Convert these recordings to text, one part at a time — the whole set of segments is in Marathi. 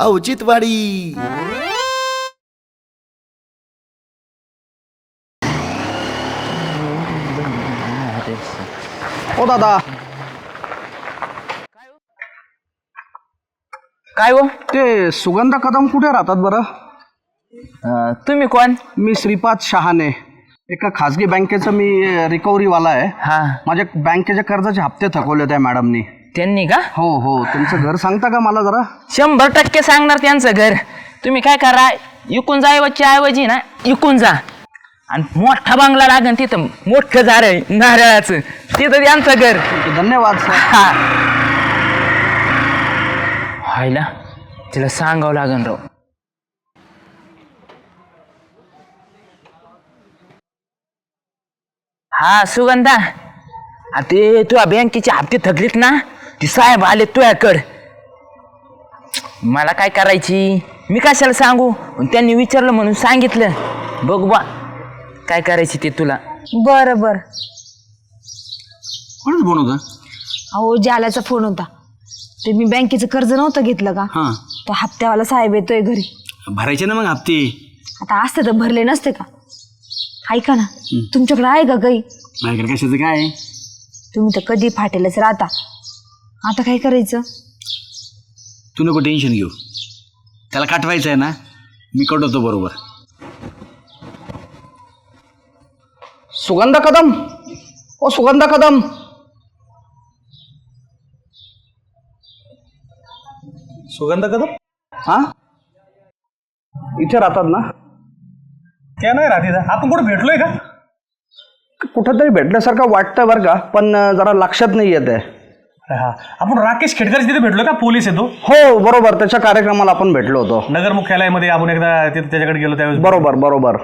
औचित्यवाडी। ओ दादा। काय हो? ते सुगंधा कदम कुठे राहतात बरं? अं, तुम्ही कोण? मी श्रीपाद शहाणे. एका खाजगी बँकेचं मी रिकव्हरीवाला आहे. हा. माझ्या बँकेच्या कर्जाचे हप्ते थकवले त्या मॅडमनी त्यांनी का? हो हो. तुमचं घर सांगता का मला जरा? शंभर टक्के सांगणार त्यांचं घर. तुम्ही काय करा इकून जायवच्या ऐवजी ना इकून जा. आणि मोठा बांगला लागन तिथं मोठं झाड नारळाचं. तिथं त्यांचं घर. धन्यवाद सर हा. व्हायला तिला सांगावं लागन राव. हा सुगंधा. आ ते तुझ्या बँकेचे हप्ते थकलीत ना? ती साहेब आले तुझ्याकड. मला काय करायची? मी कशाला सांगू? त्यांनी विचारलं म्हणून सांगितलं. बघ बा काय करायची ते तुला. बरं बरं. कोणच बनवता अहो जाल्याचा फोन होता. ते मी बँकेचं कर्ज नव्हतं घेतलं का? हां. तो हप्त्यावाला साहेब येतोय घरी. भरायचे ना मग हप्ते? आता असते तर भरले नसते का? ऐका ना. तुमच्याकडे आहे का काही? माझ्याकडे कशाचं काय तुम्ही तर कधी फाटेलच राहता. आता काय करायचं? तू नको टेन्शन घेऊ. त्याला काटवायचं आहे ना मी कटवतो बरोबर. सुगंधा कदम? ओ सुगंधा कदम. सुगंध कदम? हा? इथे राहतात ना. क्या नाही राहते इथं? आपण कुठे भेटलोय का? कुठंतरी भेटल्यासारखं वाटतं बरं का पण जरा लक्षात नाही येत आहे. हा. आपण राकेश खेडकर तिथे भेटलोय का? पोलीस येतो हो बरोबर. त्याच्या कार्यक्रमाला आपण भेटलो होतो. नगर मुख्यालयामध्ये आपण एकदा तिथे त्याच्याकडे गेलो त्यावेळेस बरोबर बरोबर.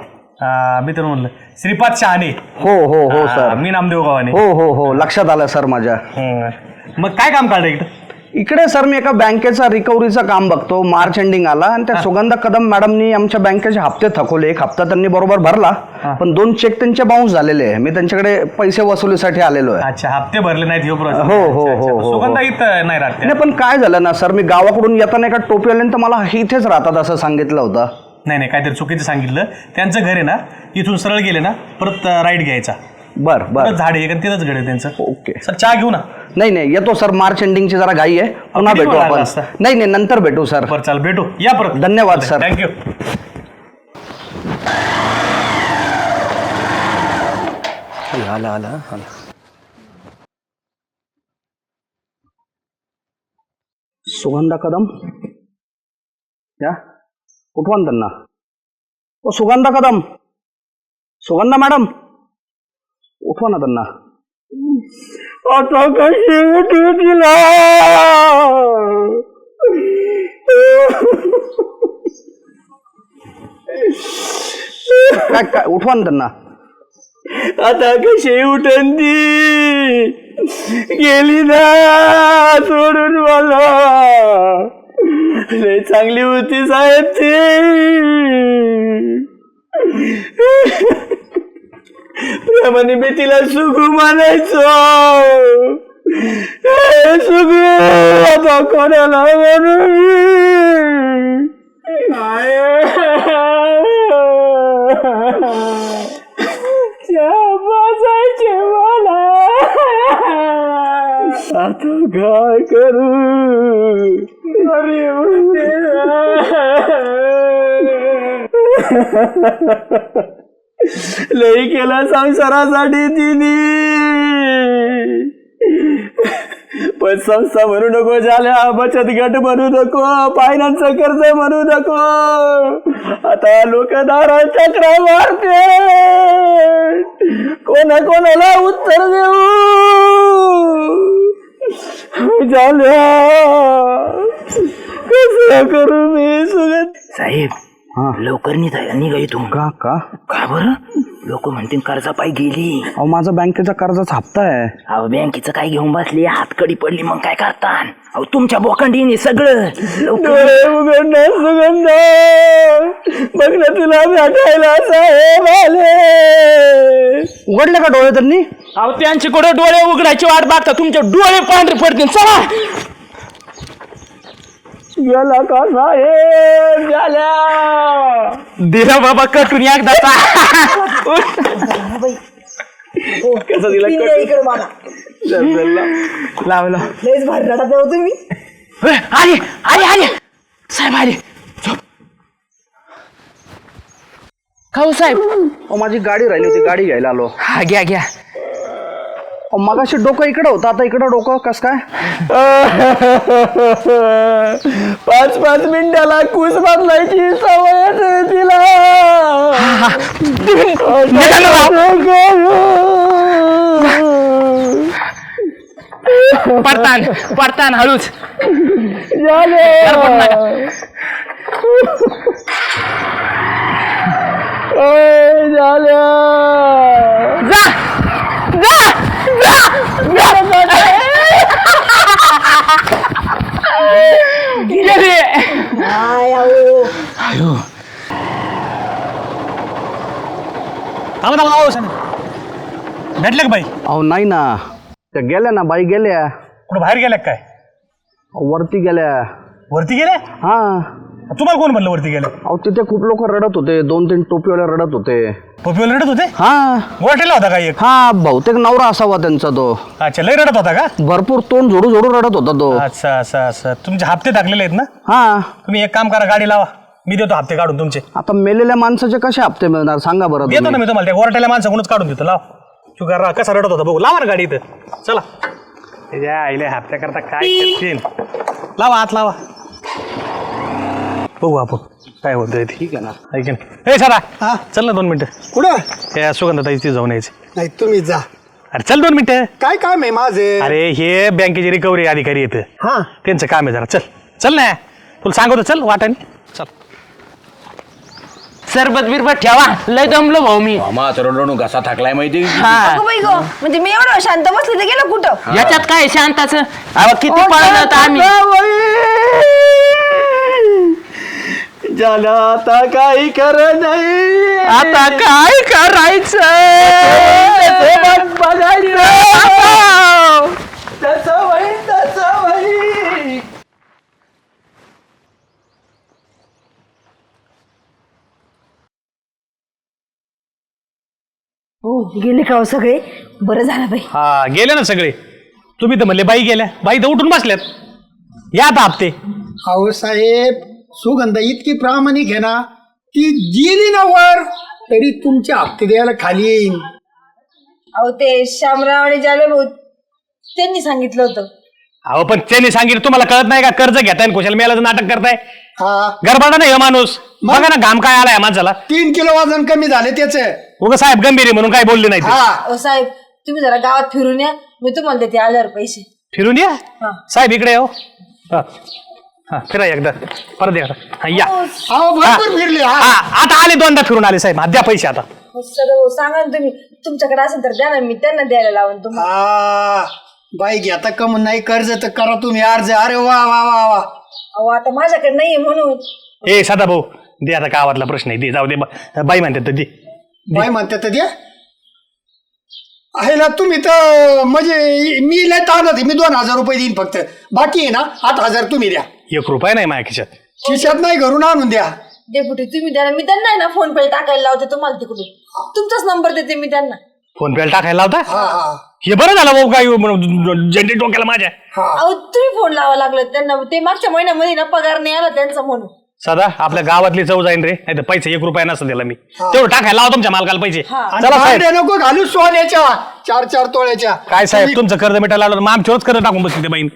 मी तर म्हणलं श्रीपाद शहाणे. हो हो हो सर. मी नामदेव गावाने. हो हो हो. लक्षात आलं सर माझ्या. मग काय काम काढलं इकडं? इकडे सर मी एका बँकेचा रिकव्हरीचं काम बघतो. मार्च एंडिंग आला आणि त्या सुगंधा कदम मॅडमनी आमच्या बँकेचे हप्ते थकवले. एक हप्ता त्यांनी बरोबर भरला पण दोन चेक त्यांचे बाउन्स झालेले आहे. मी त्यांच्याकडे पैसे वसुलीसाठी आलेलो आहे. अच्छा हप्ते भरले नाहीत ह्यो. हो, हो. हो, हो, सुगंधा इथं नाही राहते नाही पण काय झालं ना सर मी गावाकडून येताना एका टोपीवाल्याने तर मला इथेच राहतात असं सांगितलं होतं. नाही नाही काहीतरी चुकीचं सांगितलं. त्यांचं घर आहे ना इथून सरळ गेले ना परत राईट घ्यायचा. बर बर. झाड आहे तिथंच आहे त्यांचं. ओके. सर चहा घेऊ ना? नाही नाही येतो सर. मार्च एंडिंगची जरा घाई आहे. पुन्हा किती भेटू वेळ आपण. असता? नाही नाही नंतर भेटू सर. बरं चाल भेटू. या परत. धन्यवाद, सर. थँक्यू आला आला आला सुगंधा कदम? या. कुठवान त्यांना? ओ सुगंधा कदम. सुगंधा मॅडम. उठवा ना त्यांना आता कशी उठू तिला काय काय उठवा ना त्यांना आता कशी उठन ती गेली ना सोडून मला. लय चांगली होती साहेब ती. प्रेमाने मी तिला सुगू म्हणायचो ए, सुगू आता कोणाला म्हणू बसायचे मला आता काय करू अरे लई केलं संसारासाठी तिने. पण संस्था म्हणू नको झाल्या बचत गट म्हणू नको फायनान्स कर्ज म्हणू नको. आता लोक दारा चक्र मारते कोणा कोणाला उत्तर देऊ? झाल्या. कस करू मी सुगत साहेब लवकर निघा निघा इथून. का का? का बरं? लोक म्हणतील कर्जापायी गेली. अहो माझा बँकेचा कर्जाचा हप्ता आहे. अहो बँकेचं काय घेऊन बसली? हातकडी पडली मग काय करता अहो तुमच्या बोकांडीने सगळं. लवकर डोळे उघडणं सुगंध. बघ ना तुला भेटायला साहेब आले. उघडले का डोळे त्यांनी? अहो त्यांचे कुठे डोळे उघडायची वाट बघता? तुमचे डोळे पांढरे पडतील. चला. गेला का साहेब झाल्या दिला बाबा कटून एकदाचा कसं दिला पिंड्या इकडे मला लावला लयच भारी रडत आहे हो तुम्ही. आले आले आले. साहेब आले. झोप. खाऊ साहेब. अहो, माझी गाडी राहिली होती गाडी घ्यायला आलो. हा घ्या घ्या. मगाशी डोकं इकडं होतं आता इकडं डोकं कस काय? पाच पाच मिनिटाला कुस बदलायची सवय तिला. पडतान पडतान हळूच नका. जा जा जा गेले अयो थांबा थांबा अहो, सनी. भेटले का बाई? अहो नाही ना. त्या गेल्या ना बाई गेल्या. कुठं बाहेर गेल्या का काय? वरती गेल्या. वरती गेले हा. तुम्हाला कोण म्हणलं वरती गेलं अहो तिथे खूप लोक रडत होते. दोन तीन टोपीवाले रडत होते. पपिओल रडत होते? हा. गोठेला होता का एक? हा बहुतेक नवरा असावा त्यांचा तो. अच्छा लय रडत होता का? भरपूर तोंड झोडू झोडू रडत होता तो. अच्छा अच्छा अच्छा. तुमचे हप्ते टाकलेले आहेत ना? हा. तुम्ही एक काम करा गाडी लावा. मी देतो हप्ते काढून तुमचे. आता मेलेल्या माणसाचे कसे हप्ते मिळणार? सांगा बरं देतो ना तुम्ही. मी तुम्हाला त्या गोरट्याला माणसाकडूनच काढून देतो. लाव. तू करा कसा रडत होता बघू. लावा ना गाडी इथं. चला. त्याच्या आईले हप्त्या करता काय करतील लावा आत लावा. बघू आपण काय होतंय ते. ठीक आहे ना. ऐकेन हे सरा. चल ना दोन मिनिटं. कुठं? त्या सुगंधाताई तिथे जाऊन यायचे. नाही तुम्ही जा. अरे चल दोन मिनिटं. काय काम आहे माझे? अरे हे बँकेचे रिकव्हरी अधिकारी येतं हा. त्यांचं काम आहे जरा. चल. चल ना. तुला सांगतो चल वाटाने. चल. सरबत बिरबत ठेवा. लय दमलो भाऊ मी. मामा रडून घसा थकलाय माहिती हा. अगं बाई गं म्हणजे मी एवढं शांत बसले तर गेलं कुठं? याच्यात काय शांताच? किती पळत आम्ही. झालं आता काही कर नाही. आता काय करायचं बघायचं तसं होईल तसं होईल हो गेले का हो सगळे? बरं झालं बाई. हा गेले ना सगळे. तुम्ही तर म्हणले बाई गेल्या. बाई तर उठून बसल्यात. या आता हप्ते. अहो साहेब सुगंध इतकी प्रामाणिक आहे ना ती गेली ना वर तरी तुमचे हप्ते द्यायला खाली येईन. अहो ते शामराव आणि जाले भाऊ त्यांनी सांगितलं होतं. अहो पण त्यांनी सांगितलं तुम्हाला कळत नाही का? कर्ज घेताय आणि कुशल मेलाचं नाटक करताय? हा. गरबाडा नाही हे माणूस. बघा ना घाम काय आलाय माणसाला. तीन किलो वजन कमी झाले त्याचे. उगा साहेब गंभीर आहे म्हणून काय बोलले नाही ते. हा. साहेब तुम्ही जरा गावात फिरून या. मी तुम्हाला देते आल्यावर पैसे. फिरून या? हा. साहेब इकडे हो. हा. हा, फिरा एकदा. परत एकदा हा, या. अहो भरपूर फिरले हा. हा आता आले दोनदा फिरून आले साहेब. हा, द्या पैसे आता. हो, सगळं हो, सांगा ना तुम्ही. तुमच्याकडे असेल तर द्या ना मी त्यांना द्यायला लावून तुम्हाला. हा. बाई घेता कमून नाही कर्ज तर करा तुम्ही अर्ज. अरे वा वा वा वा. अहो आता माझ्याकडे नाहीये म्हणून. ए सदा भाऊ दे आता गावातला प्रश्न आहे दे जाऊ दे ब- बाई म्हणतात तर दे. बाई म्हणते तर द्या आहे ना तुम्ही तर म्हणजे मी लय ताणत मी दोन हजार रुपये देईन फक्त. बाकी आहे ना आठ हजार तुम्ही द्या. एक रुपया नाही माझ्या खिशात. खिशात नाही घरून आणून द्या. डेपुटी तुम्ही द्या ना मी त्यांना आहे ना फोन पे टाकायला लावते तुम्हाला तिकडून. तुमचाच नंबर देते मी त्यांना. फोन पेला टाकायला लावता? हा हा. हे बरं झालं भाऊ काय जनरेट डोक्याला माझ्या? हा. अहो तुम्ही फोन लावा लागलं त्यांना. ते मागच्या महिन्यामध्ये ना पगार नाही आला त्यांचा म्हणून. सदा आपल्या गावातली चव जाईन रे. नाही तर पैसे एक रुपया नसतं दिला मी. तेवढं टाकायला लावा तुमच्या मालकाला पैसे. आणि चला साहेब. भांडे नको घालू सोन्याच्या. चार चार तोळ्याच्या. काय साहेब तुमचं कर्ज मिटायला लावलं मग आमच्यावरच कर्ज टाकून बसली ते बाईन.